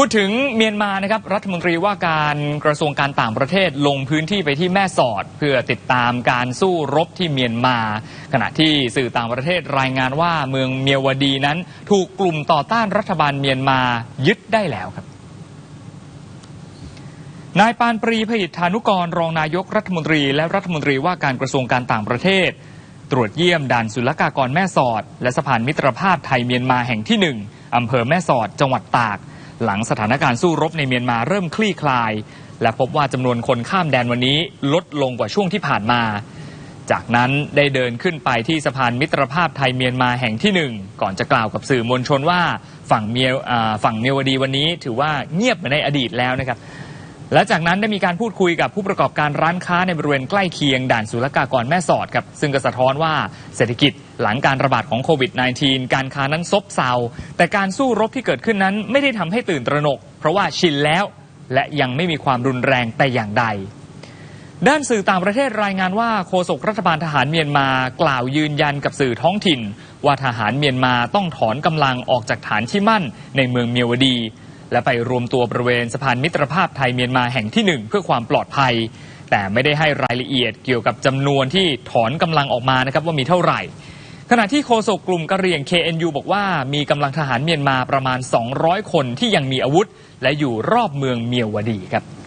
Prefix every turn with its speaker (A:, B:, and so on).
A: พูดถึงเมียนมานะครับรัฐมนตรีว่าการกระทรวงการต่างประเทศลงพื้นที่ไปที่แม่สอด เพื่อติดตามการสู้รบที่เมียนมา ขณะที่สื่อต่างประเทศรายงานว่าเมืองเมียวดีนั้น ถูกกลุ่มต่อต้านรัฐบาลเมียนมายึดได้แล้วครับนายปานปรีพหิทธานุกรรองนายกรัฐมนตรี และรัฐมนตรีว่าการกระทรวงการต่างประเทศ ตรวจเยี่ยมด่านศุลกากรแม่สอด และสะพานมิตรภาพไทยเมียนมาแห่งที่หนึ่งอำเภอแม่สอดจังหวัดตาก หลังสถานการณ์สู้รบในเมียนมาเริ่มคลี่คลาย และพบว่าจำนวนคนข้ามแดนวันนี้ลดลงกว่าช่วงที่ผ่านมา จากนั้นได้เดินขึ้นไปที่สะพานมิตรภาพไทยเมียนมาแห่งที่หนึ่งก่อนจะกล่าวกับสื่อมวลชนว่าฝั่งเมียฝั่งเมียวดีวันนี้ถือว่าเงียบเหมือนในอดีตแล้วนะครับ และจากนั้นได้มีการพูดคุยกับผู้ประกอบการร้านค้าในบริเวณใกล้เคียงด่านศุลกากรแม่สอดครับซึ่งก็สะท้อนว่าเศรษฐกิจหลังการระบาดของโควิด -19 การค้านั้นซบเซา แต่การสู้รบที่เกิดขึ้นนั้นไม่ได้ทำให้ตื่นตระหนก เพราะว่าชินแล้ว และยังไม่มีความรุนแรงแต่อย่างใด ด้านสื่อต่างประเทศรายงานว่าโฆษกรัฐบาลทหารเมียนมากล่าวยืนยันกับสื่อท้องถิ่น ว่าทหารเมียนมาต้องถอนกำลังออกจากฐานที่มั่นในเมืองเมียวดี และไปรวมตัวบริเวณสะพานมิตรภาพไทยเมียนมาแห่งที่หนึ่งเพื่อความปลอดภัย แต่ไม่ได้ให้รายละเอียดเกี่ยวกับจำนวนที่ถอนกำลังออกมานะครับว่ามีเท่าไหร่ ขณะที่โฆษกกลุ่มกะเหรี่ยง KNU บอกว่ามีกำลังทหารเมียนมาประมาณ 200 คนที่ยังมีอาวุธ และอยู่รอบเมืองเมียวดีครับ